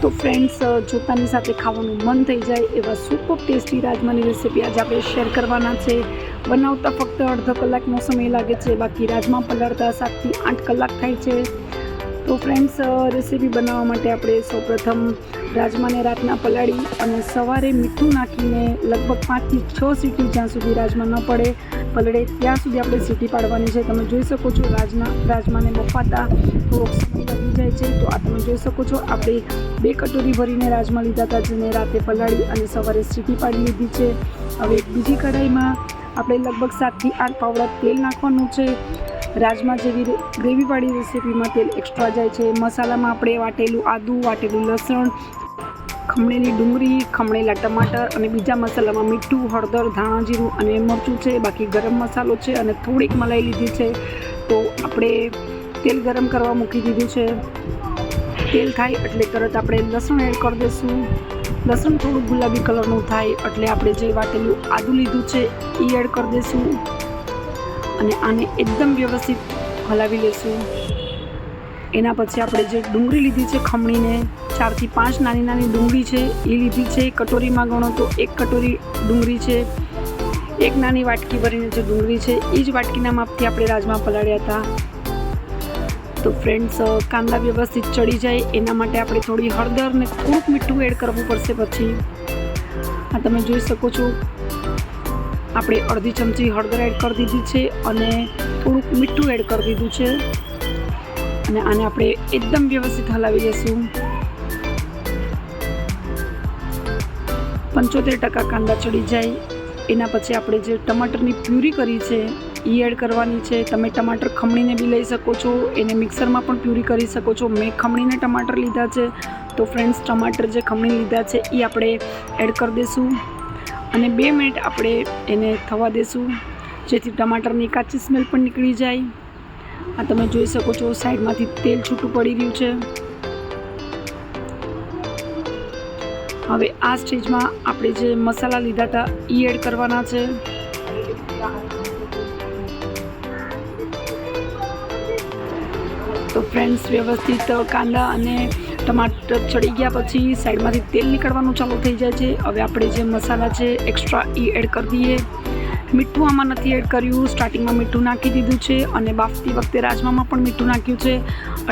તો ફ્રેન્ડ્સ જોતાની સાથે ખાવાનું મન થઈ જાય એવા સુપર ટેસ્ટી રાજમાની રેસીપી આજે આપણે શેર કરવાના છે. બનાવતા ફક્ત અડધો કલાકનો સમય લાગે છે, બાકી રાજમા પલાળતા સાતથી આઠ કલાક થાય છે. તો ફ્રેન્ડ્સ રેસીપી બનાવવા માટે આપણે સૌપ્રથમ રાજમાને રાતના પલાળી અને સવારે મીઠું નાખીને લગભગ પાંચથી છ સીટી જ્યાં સુધી રાજમા ન પડે, પલળે ત્યાં સુધી આપણે સીટી પાડવાની છે. તમે જોઈ શકો છો રાજના રાજમાને બફાતા થોડોક સમય લાગી જાય છે. તો આ તમે જોઈ શકો છો, આપણે બે કટોરી ભરીને રાજમા લીધા હતા જેને રાતે પલાળી અને સવારે સીટી પાડી લીધી છે. હવે બીજી કઢાઈમાં આપણે લગભગ સાતથી આઠ પાવડા તેલ નાખવાનું છે. રાજમા જેવી ગ્રેવીવાળી રેસીપીમાં તેલ એક્સ્ટ્રા જાય છે. મસાલામાં આપણે વાટેલું આદું, વાટેલું લસણ ખમણેલી ડુંગળી ખમણેલા ટમાટર અને બીજા મસાલામાં મીઠું, હળદર, ધાણા જીરું અને મરચું છે. બાકી ગરમ મસાલો છે અને થોડીક મલાઈ લીધી છે. તો આપણે તેલ ગરમ કરવા મૂકી દીધું છે. તેલ થાય એટલે તરત આપણે લસણ એડ કરી દઈશું. લસણ થોડું ગુલાબી કલરનું થાય એટલે આપણે જે વાટેલું આદું લીધું છે એ એડ કરી દઈશું. અને આને એકદમ વ્યવસ્થિત હલાવી લઈશું. એના પછી આપણે જે ડુંગળી લીધી છે ખમણીને ચારથી પાંચ નાની નાની ડુંગળી છે, એ લીધી છે, કટોરીમાં ગણો તો એક કટોરી ડુંગળી છે, એક નાની વાટકી ભરીને જે ડુંગળી છે, એ જ વાટકીના માપથી આપણે રાજમા પલાળ્યા હતા. તો ફ્રેન્ડ્સ કાંદા વ્યવસ્થિત ચડી જાય, એના માટે આપણે થોડી હળદર ને થોડુંક મીઠું એડ કરવું પડશે પછી. આ તમે જોઈ શકો છો, આપણે અડધી ચમચી હળદર એડ કરી દીધી છે અને થોડુંક મીઠું એડ કરી દીધું છે. અને આને આપણે એકદમ વ્યવસ્થિત હલાવી લઈશું પંચોતેર ટકા કાંદા ચડી જાય. એના પછી આપણે જે ટમાટરની પ્યુરી કરી છે એ એડ કરવાની છે. તમે ટમાટર ખમણીને બી લઈ શકો છો. એને મિક્સરમાં પણ પ્યુરી કરી શકો છો. મેં ખમણીને ટમાટર લીધા છે. તો ફ્રેન્ડ્સ ટમાટર જે ખમણી લીધા છે એ આપણે એડ કરી દઈશું અને બે મિનિટ આપણે એને થવા દઈશું જેથી ટમાટરની કાચી સ્મેલ પણ નીકળી જાય. આ તમે જોઈ શકો છો, સાઈડમાંથી તેલ છૂટું પડી રહ્યું છે. હવે આ સ્ટેજમાં આપણે જે મસાલા લીધા હતા એ એડ કરવાના છે. તો ફ્રેન્ડ્સ વ્યવસ્થિત કાંદા અને ટમાટર ચડી ગયા પછી સાઈડમાંથી તેલ નીકળવાનું ચાલુ થઈ જાય છે. હવે આપણે જે મસાલા છે એક્સ્ટ્રા એ એડ કરી દઈએ. મીઠું આમાં નથી એડ કર્યું. સ્ટાર્ટિંગમાં મીઠું નાખી દીધું છે અને બાફતી વખતે રાજમામાં પણ મીઠું નાખ્યું છે.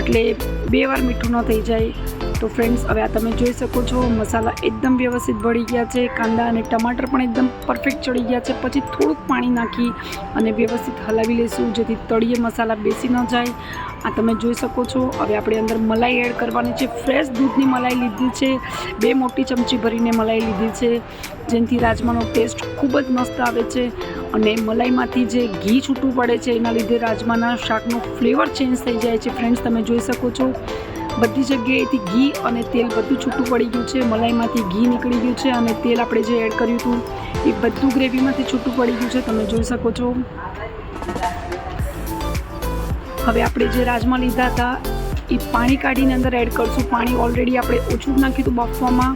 એટલે બે વાર મીઠું ન થઈ જાય. તો ફ્રેન્ડ્સ હવે આ તમે જોઈ શકો છો, મસાલા એકદમ વ્યવસ્થિત ભળી ગયા છે, કાંદા અને ટમાટર પણ એકદમ પરફેક્ટ ચડી ગયા છે. પછી થોડુંક પાણી નાખી અને વ્યવસ્થિત હલાવી લઈશું, જેથી તળીએ મસાલા બેસી ન જાય. આ તમે જોઈ શકો છો, હવે આપણે અંદર મલાઈ એડ કરવાની છે. ફ્રેશ દૂધની મલાઈ લીધી છે, બે મોટી ચમચી ભરીને મલાઈ લીધી છે, જેનાથી રાજમાનો ટેસ્ટ ખૂબ જ મસ્ત આવે છે. અને મલાઈમાંથી જે ઘી છૂટું પડે છે, એના લીધે રાજમાના શાકનો ફ્લેવર ચેન્જ થઈ જાય છે. ફ્રેન્ડ્સ તમે જોઈ શકો છો બધી જગ્યાએથી ઘી અને તેલ બધું છૂટું પડી ગયું છે. મલાઈમાંથી ઘી નીકળી ગયું છે અને તેલ આપણે જે એડ કર્યું હતું, એ બધું ગ્રેવીમાંથી છૂટું પડી ગયું છે. તમે જોઈ શકો છો. હવે આપણે જે રાજમા લીધા હતા, એ પાણી કાઢીને અંદર એડ કરશું. પાણી ઓલરેડી આપણે ઓછું નાખ્યું હતું બાફવામાં.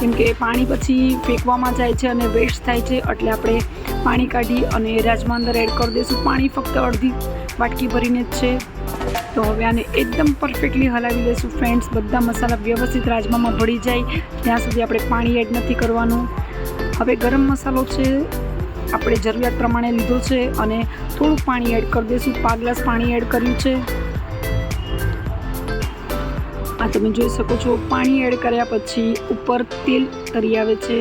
કેમ કે પાણી પછી ફેંકવામાં જાય છે અને વેસ્ટ થાય છે. એટલે આપણે પાણી કાઢી અને રાજમા અંદર એડ કરી દઈશું. પાણી ફક્ત અડધી વાટકી ભરીને જ છે. તો હવે આને એકદમ પરફેક્ટલી હલાવી દઈશું. ફ્રેન્ડ્સ બધા મસાલા વ્યવસ્થિત રાજમામાં ભળી જાય. ત્યાં સુધી આપણે પાણી એડ નથી કરવાનું. હવે ગરમ મસાલો છે, આપણે જરૂરિયાત પ્રમાણે લીધો છે અને થોડું પાણી એડ કરી દઈશું. પાંચ ગ્લાસ પાણી એડ કર્યું છે. આ તમે જોઈ શકો છો, પાણી એડ કર્યા પછી ઉપર તેલ તરી આવે છે.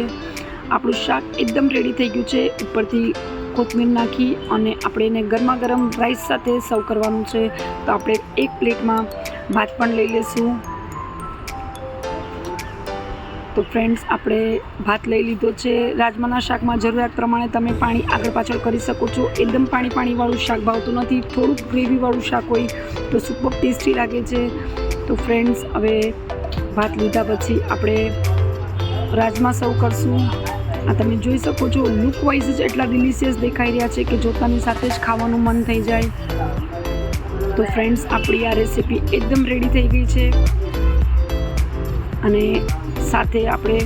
આપણું શાક એકદમ રેડી થઈ ગયું છે. ઉપરથી કોથમીર નાખી અને આપણે એને ગરમા ગરમ રાઈસ સાથે સર્વ કરવાનું છે. તો આપણે એક પ્લેટમાં ભાત પણ લઈ લઈશું તો ફ્રેન્ડ્સ આપણે ભાત લઈ લીધો છે. રાજમાના શાકમાં જરૂરિયાત પ્રમાણે તમે પાણી આગળ પાછળ કરી શકો છો. એકદમ પાણી પાણીવાળું શાક ભાવતું નથી. થોડુંક ગ્રેવીવાળું શાક હોય તો સુપર ટેસ્ટી લાગે છે. તો ફ્રેન્ડ્સ હવે ભાત લીધા પછી આપણે રાજમા સર્વ કરશું. આ તમે જોઈ શકો છો લુક વાઇઝ જ એટલા ડિલિશિયસ દેખાઈ રહ્યા છે કે જોતાની સાથે જ ખાવાનું મન થઈ જાય. તો ફ્રેન્ડ્સ આપણી આ રેસીપી એકદમ રેડી થઈ ગઈ છે. અને સાથે આપણે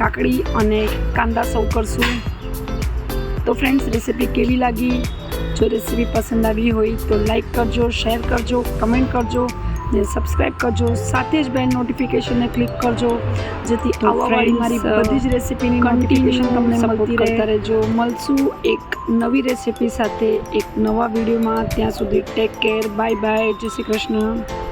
કાકડી અને કાંદા સૌ કરશું. તો ફ્રેન્ડ્સ રેસીપી કેવી લાગી? જો રેસીપી પસંદ આવી હોય તો લાઈક કરજો શેર કરજો કમેન્ટ કરજો. ને સબસ્ક્રાઇબ કરજો. સાથે જ બેલ નોટિફિકેશનને ક્લિક કરજો. જેથી આવવાવાળી મારી બધી જ રેસિપીની નોટિફિકેશન તમને મળતી કરતા રહેજો. મળશું એક નવી રેસિપી સાથે એક નવા વિડીયોમાં ત્યાં સુધી ટેક કેર બાય બાય જય શ્રી કૃષ્ણ.